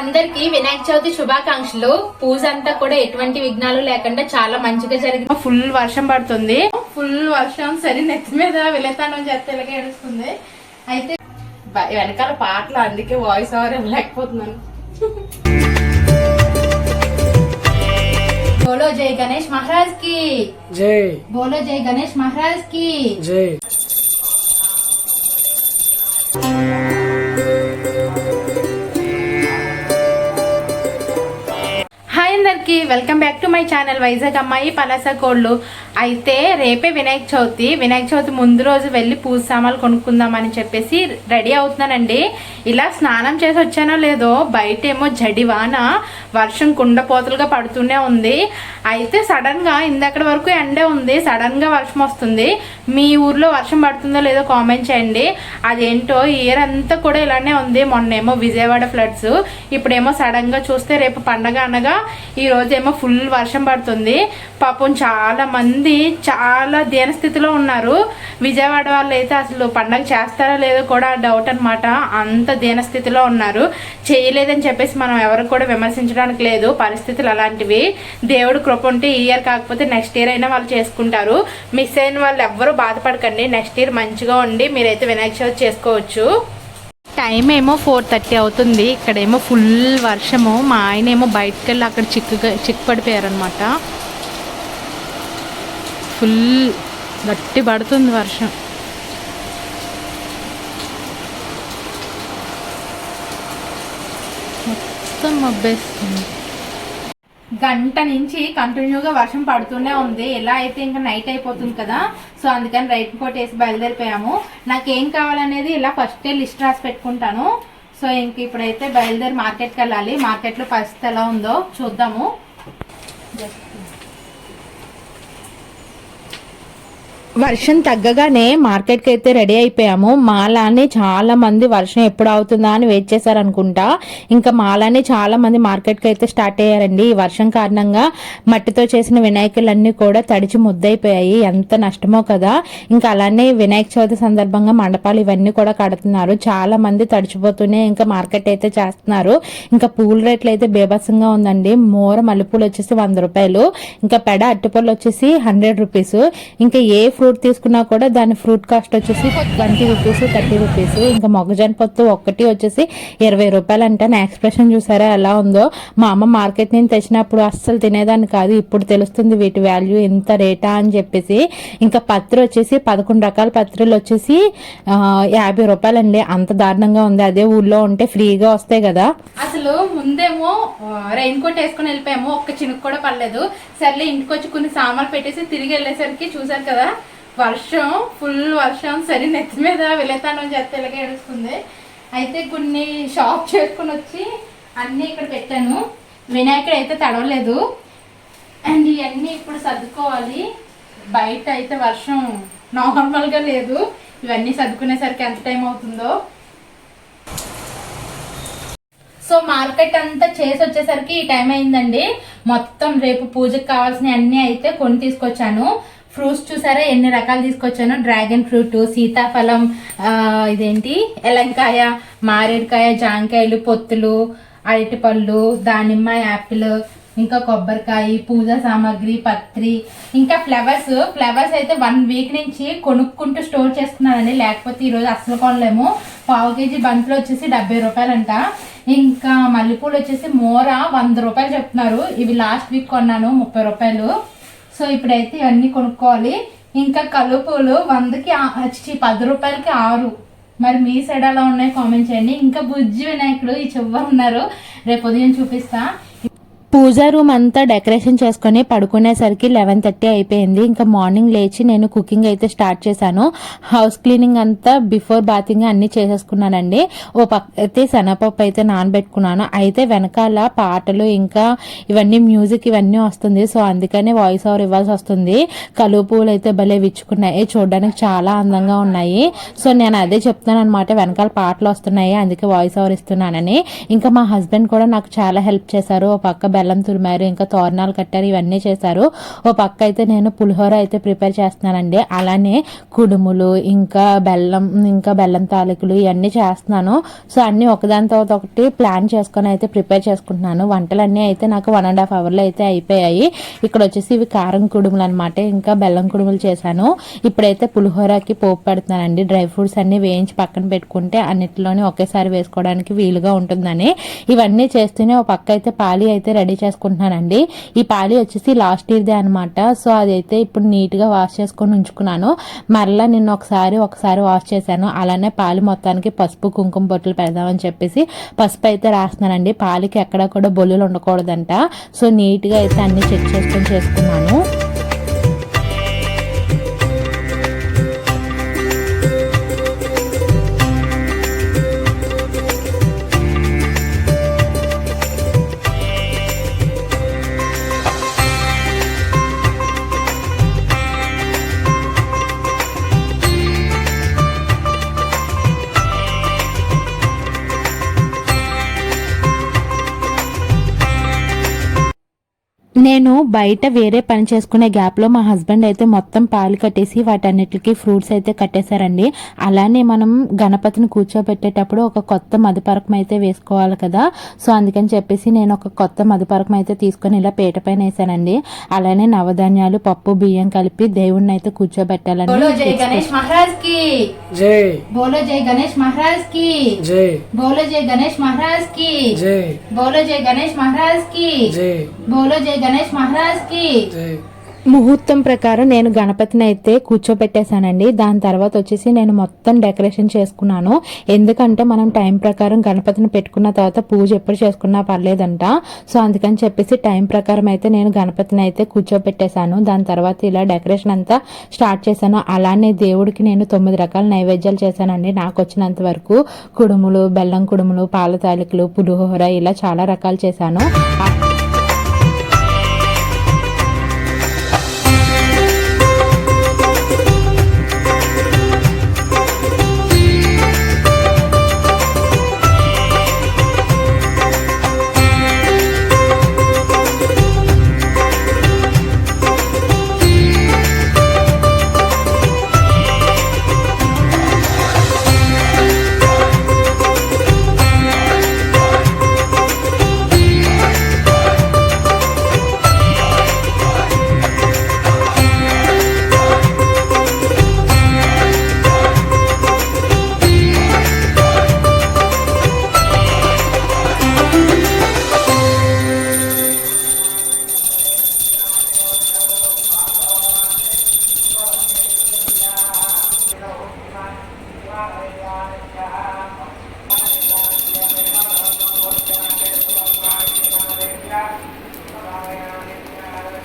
అందరికి వినాయక చవితి శుభాకాంక్షలు. పూజ అంతా కూడా ఎటువంటి విఘ్నాలు లేకుండా చాలా మంచిగా జరిగింది. ఫుల్ వర్షం పడుతుంది. ఫుల్ వర్షం సరే నెత్తి మీద వెళతాను చేస్తే ఇలాగే ఏడుస్తుంది. అయితే వెనకాల పాటలు అందుకే వాయిస్ ఓవర్ ఇవ్వలేకపోతున్నాను. బోలో జై గణేష్ మహారాజ్కి జై. బోలో జై గణేష్ మహారాజ్కి జై. అందరికి welcome back to my channel Vizag అమ్మాయి పలాస కోళ్ళు. అయితే రేపే వినాయక చవితి. వినాయక చవితి ముందు రోజు వెళ్ళి పూజ సామాన్లు కొనుక్కుందామని చెప్పేసి రెడీ అవుతున్నానండి. ఇలా స్నానం చేసి వచ్చానో లేదో బయటేమో జడివాన వర్షం కుండపోతలుగా పడుతూనే ఉంది. అయితే సడన్గా ఇందక్కడి వరకు ఎండే ఉంది. సడన్గా వర్షం వస్తుంది. మీ ఊర్లో వర్షం పడుతుందో లేదో కామెంట్ చేయండి. అదేంటో ఇయర్ అంతా కూడా ఇలానే ఉంది. మొన్నేమో విజయవాడ ఫ్లడ్స్ ఇప్పుడేమో సడన్గా చూస్తే రేపు పండగ అనగా ఈ రోజేమో ఫుల్ వర్షం పడుతుంది. పాపం చాలా మంది చాలా దీనస్థితిలో ఉన్నారు. విజయవాడ వాళ్ళు అయితే అసలు పండగ చేస్తారో లేదో కూడా డౌట్ అనమాట అంత దీనస్థితిలో ఉన్నారు. చేయలేదని చెప్పేసి మనం ఎవరు కూడా విమర్శించడానికి లేదు. పరిస్థితులు అలాంటివి. దేవుడు కృప ఉంటే ఈ ఇయర్ కాకపోతే నెక్స్ట్ ఇయర్ అయినా వాళ్ళు చేసుకుంటారు. మిస్ అయిన వాళ్ళు ఎవ్వరూ బాధపడకండి. నెక్స్ట్ ఇయర్ మంచిగా ఉండి మీరైతే వినాయక చవితి చేసుకోవచ్చు. టైం ఏమో ఫోర్ థర్టీ అవుతుంది. ఇక్కడేమో ఫుల్ వర్షము. మా ఆయన ఏమో బయటకు వెళ్ళి అక్కడ చిక్కుగా చిక్కు పడిపోయారనమాట ఫుల్ గట్టి పడుతుంది వర్షం. మొత్తం మబ్బేస్తుంది. గంట నుంచి కంటిన్యూగా వర్షం పడుతూనే ఉంది. ఎలా అయితే ఇంకా నైట్ అయిపోతుంది కదా సో అందుకని రైట్ కోట్ వేసి బయలుదేరిపోయాము. నాకేం కావాలనేది ఇలా ఫస్ట్ లిస్ట్ రాసి పెట్టుకుంటాను. సో ఇంక ఇప్పుడైతే బయలుదేరి మార్కెట్కి వెళ్ళాలి. మార్కెట్లో పరిస్థితి ఎలా ఉందో చూద్దాము. వర్షం తగ్గగానే మార్కెట్కి అయితే రెడీ అయిపోయాము. మాలానే చాలా మంది వర్షం ఎప్పుడు అవుతుందా అని వెయిట్ చేశారనుకుంటా. ఇంకా మాలానే చాలా మంది మార్కెట్కి అయితే స్టార్ట్ అయ్యారండి. ఈ వర్షం కారణంగా మట్టితో చేసిన వినాయకులన్నీ కూడా తడిచి ముద్దయిపోయాయి. ఎంత నష్టమో కదా. ఇంకా అలానే వినాయక చవితి సందర్భంగా మండపాలు ఇవన్నీ కూడా కడుతున్నారు. చాలా మంది తడిచిపోతూనే ఇంకా మార్కెట్ అయితే చేస్తున్నారు. ఇంకా పూల రేట్లు అయితే బేభత్సంగా ఉందండి. మోర మల్లెపూలు వచ్చేసి వంద రూపాయలు. ఇంకా పెడ అట్టిపళ్ళు వచ్చేసి హండ్రెడ్ రూపీస్ ఇంకా ఏ ఫ్రూట్ తీసుకున్నా కూడా దాని ఫ్రూట్ కాస్ట్ వచ్చేసి ట్వంటీ రూపీస్ థర్టీ రూపీస్. ఇంకా మొగజాన్ పొత్తు ఒక్కటి వచ్చేసి ఇరవై రూపాయలు అంటే. నా ఎక్స్ప్రెషన్ చూసారా? ఎలా ఉందో? మా అమ్మ మార్కెట్ నుంచి తెచ్చినప్పుడు అస్సలు తినేదాన్ని కాదు. ఇప్పుడు తెలుస్తుంది వీటి వాల్యూ ఎంత రేటా అని చెప్పేసి. ఇంకా పత్రి వచ్చేసి పదకొండు రకాల పత్రులు వచ్చేసి యాభై రూపాయలండి. అంత దారుణంగా ఉంది. అదే ఊళ్ళో ఉంటే ఫ్రీగా వస్తాయి కదా. అసలు ముందేమో రెయిన్ కోట్ వేసుకుని వెళ్ళిపోయాము. ఒక్క చినుకు కూడా పడలేదు. సర్లే ఇంటికి వచ్చి కొన్ని సామాన్లు పెట్టేసి తిరిగి వెళ్ళేసరికి చూసారు కదా. వర్షం ఫుల్ వర్షం సరే నెత్తి మీద వెళతాను చేస్తే ఇలాగే ఏడుస్తుంది. అయితే కొన్ని షాప్ చేసుకుని వచ్చి అన్నీ ఇక్కడ పెట్టాను. వినాయకుడు అయితే తడవలేదు. అండ్ ఇవన్నీ ఇప్పుడు సర్దుకోవాలి. బయట అయితే వర్షం నార్మల్గా లేదు. ఇవన్నీ సర్దుకునేసరికి ఎంత టైం అవుతుందో. సో మార్కెట్ అంతా చేసి వచ్చేసరికి ఈ టైం అయిందండి. మొత్తం రేపు పూజకు కావాల్సిన అన్నీ అయితే కొని తీసుకొచ్చాను. ఫ్రూట్స్ చూసారా? ఎన్ని రకాలు తీసుకొచ్చాను? డ్రాగన్ ఫ్రూట్ సీతాఫలం ఇదేంటి? ఎలంకాయ మారేడుకాయ జాంకాయలు పొత్తులు అరటిపళ్ళు దానిమ్మ యాపిల్ ఇంకా కొబ్బరికాయ పూజా సామాగ్రి పత్రి. ఇంకా ఫ్లవర్స్ ఫ్లవర్స్ అయితే వన్ వీక్ నుంచి కొనుక్కుంటూ స్టోర్ చేస్తున్నానండి. లేకపోతే ఈరోజు అసలు కొనలేము. పావు కేజీ బంతులు వచ్చేసి డెబ్బై రూపాయలంట. ఇంకా మల్లెపూలు వచ్చేసి మోర వంద రూపాయలు చెప్తున్నారు. ఇవి లాస్ట్ వీక్ కొన్నాను ముప్పై రూపాయలు. సో ఇప్పుడైతే ఇవన్నీ కొనుక్కోవాలి. ఇంకా కలుపులు వందకి వచ్చి పది రూపాయలకి ఆరు. మరి మీ సైడ్ అలా ఉన్నాయి కామెంట్ చేయండి. ఇంకా బుజ్జి వినాయకుడు ఈ చివరి ఉన్నారు. రేపు ఉదయం చూపిస్తా. పూజా రూమ్ అంతా డెకరేషన్ చేసుకొని పడుకునేసరికి లెవెన్ థర్టీ అయిపోయింది. ఇంకా మార్నింగ్ లేచి నేను కుకింగ్ అయితే స్టార్ట్ చేశాను. హౌస్ క్లీనింగ్ అంతా బిఫోర్ బాతింగ్ అన్ని చేసేసుకున్నానండి. ఓ పక్క అయితే శనగపప్పు అయితే నానబెట్టుకున్నాను. అయితే వెనకాల పాటలు ఇంకా ఇవన్నీ మ్యూజిక్ ఇవన్నీ వస్తుంది. సో అందుకనే వాయిస్ ఓవర్ ఇవ్వాల్సి వస్తుంది. కలువు పువ్వులు అయితే భలే విచ్చుకున్నాయి. చూడడానికి చాలా అందంగా ఉన్నాయి. సో నేను అదే చెప్తున్నాను అనమాట వెనకాల పాటలు వస్తున్నాయి. అందుకే వాయిస్ ఓవర్ ఇస్తున్నానని. ఇంకా మా హస్బెండ్ కూడా నాకు చాలా హెల్ప్ చేశారు. ఓ పక్క బెల్లం తురిమారు ఇంకా తోరణాలు కట్టారు ఇవన్నీ చేశారు. ఓ పక్క అయితే నేను పులిహోర అయితే ప్రిపేర్ చేస్తున్నానండి. అలానే కుడుములు ఇంకా బెల్లం ఇంకా బెల్లం తాలికలు ఇవన్నీ చేస్తున్నాను. సో అన్నీ ఒకదానితో ఒకటి ప్లాన్ చేసుకొని అయితే ప్రిపేర్ చేసుకుంటున్నాను. వంటలన్నీ అయితే నాకు వన్ అండ్ హాఫ్ అవర్లో అయితే అయిపోయాయి. ఇక్కడ వచ్చేసి ఇవి కారం కుడుములు అనమాట ఇంకా బెల్లం కుడుములు చేశాను. ఇప్పుడైతే పులిహోరకి పోపు పెడుతున్నానండి. డ్రై ఫ్రూట్స్ అన్ని వేయించి పక్కన పెట్టుకుంటే అన్నిటిలోనే ఒకేసారి వేసుకోవడానికి వీలుగా ఉంటుందని. ఇవన్నీ చేస్తూనే ఒక పక్క అయితే పాలి అయితే రెడీ చేసుకుంటున్నానండి. ఈ పాలి వచ్చేసి లాస్ట్ ఇయర్దే అనమాట సో అదైతే ఇప్పుడు నీట్గా వాష్ చేసుకొని ఉంచుకున్నాను. మరలా నిన్న ఒకసారి ఒకసారి వాష్ చేశాను. అలానే పాలు మొత్తానికి పసుపు కుంకుమ బొట్లు పెడదామని చెప్పేసి పసుపు అయితే రాస్తున్నానండి. పాలకి ఎక్కడ కూడా బొల్లులు ఉండకూడదంట. సో నీట్గా అయితే అన్ని చెక్ చేసుకొని చేసుకున్నాను. నేను బయట వేరే పని చేసుకునే గ్యాప్లో మా హస్బెండ్ అయితే మొత్తం పాలు కట్టేసి వాటన్నిటికీ ఫ్రూట్స్ అయితే కట్టేశారండి. అలానే మనం గణపతిని కూర్చోబెట్టేటప్పుడు ఒక కొత్త మధుపరకం అయితే వేసుకోవాలి కదా. సో అందుకని చెప్పేసి నేను ఒక కొత్త మధుపరకం అయితే తీసుకొని ఇలా పీట పైన వేసానండి. అలానే నవధాన్యాలు పప్పు బియ్యం కలిపి దేవుణ్ణి అయితే కూర్చోబెట్టాలండి. గణేష్ మహారాజ్కి జై. బోలో జయ గణేష్ మహారాజ్కి జై. బోలో జయ గణేష్ మహారాజ్కి బోలో జయ గణేష్ మహారాజ్కి గణేష్ ముహూర్తం ప్రకారం నేను గణపతిని అయితే కూర్చోబెట్టేశానండి. దాని తర్వాత వచ్చేసి నేను మొత్తం డెకరేషన్ చేసుకున్నాను. ఎందుకంటే మనం టైం ప్రకారం గణపతిని పెట్టుకున్న తర్వాత పూజ ఎప్పుడు చేసుకున్నా పర్లేదంట. సో అందుకని చెప్పేసి టైం ప్రకారం అయితే నేను గణపతిని అయితే కూర్చోబెట్టేశాను. దాని తర్వాత ఇలా డెకరేషన్ అంతా స్టార్ట్ చేశాను. అలానే దేవుడికి నేను తొమ్మిది రకాల నైవేద్యాలు చేశానండి. నాకు వచ్చినంత వరకు కుడుములు బెల్లం కుడుములు పాల తాలికలు పులిహోర ఇలా చాలా రకాలు చేశాను.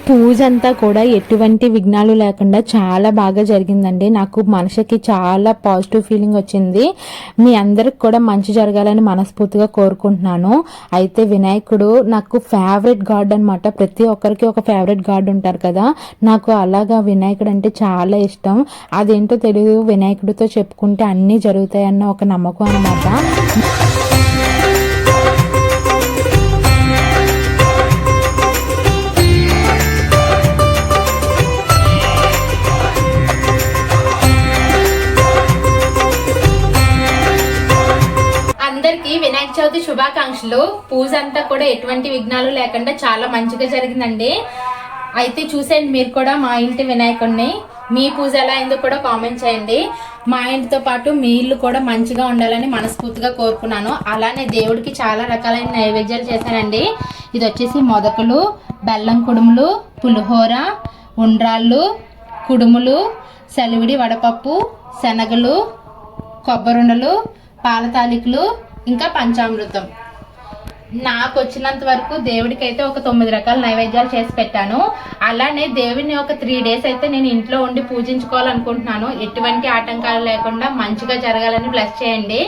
పూజ అంతా కూడా ఎటువంటి విఘ్నాలు లేకుండా చాలా బాగా జరిగిందండి. నాకు మనసుకి చాలా పాజిటివ్ ఫీలింగ్ వచ్చింది. మీ అందరికి కూడా మంచి జరగాలని మనస్ఫూర్తిగా కోరుకుంటున్నాను. అయితే వినాయకుడు నాకు ఫేవరెట్ గాడ్ అనమాట ప్రతి ఒక్కరికి ఒక ఫేవరెట్ గాడ్ ఉంటారు కదా. నాకు అలాగా వినాయకుడు అంటే చాలా ఇష్టం. అదేంటో తెలియదు వినాయకుడితో చెప్పుకుంటే అన్నీ జరుగుతాయన్న ఒక నమ్మకం అనమాట వినాయక చవితి శుభాకాంక్షలు. పూజ అంతా కూడా ఎటువంటి విఘ్నాలు లేకుండా చాలా మంచిగా జరిగిందండి. అయితే చూసేయండి మీరు కూడా మా ఇంటి వినాయకుడిని మీ పూజ ఎలా అయిందో కూడా కామెంట్ చేయండి. మా ఇంటితో పాటు మీ ఇల్లు కూడా మంచిగా ఉండాలని మనస్ఫూర్తిగా కోరుకున్నాను. అలానే దేవుడికి చాలా రకాలైన నైవేద్యాలు చేశానండి ఇది వచ్చేసి మొదకలు బెల్లం కుడుములు పులిహోర ఉండ్రాళ్ళు కుడుములు సెలవిడి వడపప్పు శనగలు కొబ్బరుండలు పాల తాలికలు ఇంకా పంచామృతం. నాకు వచ్చినంత వరకు దేవుడికి అయితే ఒక తొమ్మిది రకాల నైవేద్యాలు చేసి పెట్టాను. అలానే దేవుడిని ఒక త్రీ డేస్ అయితే నేను ఇంట్లో ఉండి పూజించుకోవాలనుకుంటున్నాను. ఎటువంటి ఆటంకాలు లేకుండా మంచిగా జరగాలని బ్లెస్ చేయండి.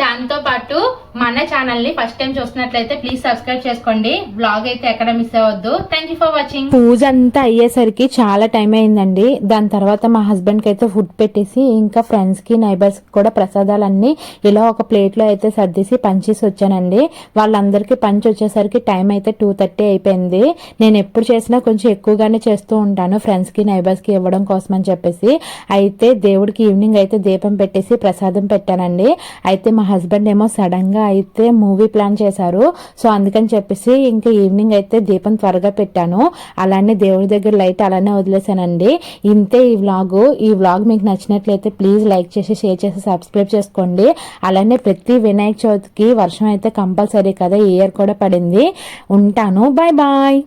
దాంతో పాటు మన ఛానల్ని ఫస్ట్ టైం చూస్తున్నట్లయితే ప్లీజ్ సబ్స్క్రైబ్ చేసుకోండి. బ్లాగ్ అయితే ఎక్కడ మిస్ అవ్వద్దు. థ్యాంక్ యూ ఫర్ వాచింగ్ పూజ అంతా అయ్యేసరికి చాలా టైం అయిందండి. దాని తర్వాత మా హస్బెండ్కి అయితే ఫుడ్ పెట్టేసి ఇంకా ఫ్రెండ్స్కి నైబర్స్కి కూడా ప్రసాదాలన్నీ ఇలా ఒక ప్లేట్లో అయితే సర్దేసి పంచేసి వచ్చానండి. వాళ్ళందరికీ పంచి వచ్చేసరికి టైం అయితే టూ థర్టీ అయిపోయింది. నేను ఎప్పుడు చేసినా కొంచెం ఎక్కువగానే చేస్తూ ఉంటాను. ఫ్రెండ్స్కి నైబర్స్కి ఇవ్వడం కోసం అని చెప్పేసి. అయితే దేవుడికి ఈవినింగ్ అయితే దీపం పెట్టేసి ప్రసాదం పెట్టానండి. అయితే మా మా హస్బెండ్ ఏమో సడన్గా అయితే మూవీ ప్లాన్ చేశారు. సో అందుకని చెప్పేసి ఇంకా ఈవినింగ్ అయితే దీపం త్వరగా పెట్టాను. అలానే దేవుడి దగ్గర లైట్ అలానే వదిలేసానండి. ఇంతే ఈ వ్లాగ్. ఈ వ్లాగ్ మీకు నచ్చినట్లయితే ప్లీజ్ లైక్ చేసి షేర్ చేసి సబ్స్క్రైబ్ చేసుకోండి. అలానే ప్రతి వినాయక చవితికి వర్షం అయితే కంపల్సరీ కదా ఈ ఇయర్ కూడా పడింది. ఉంటాను. Bye bye.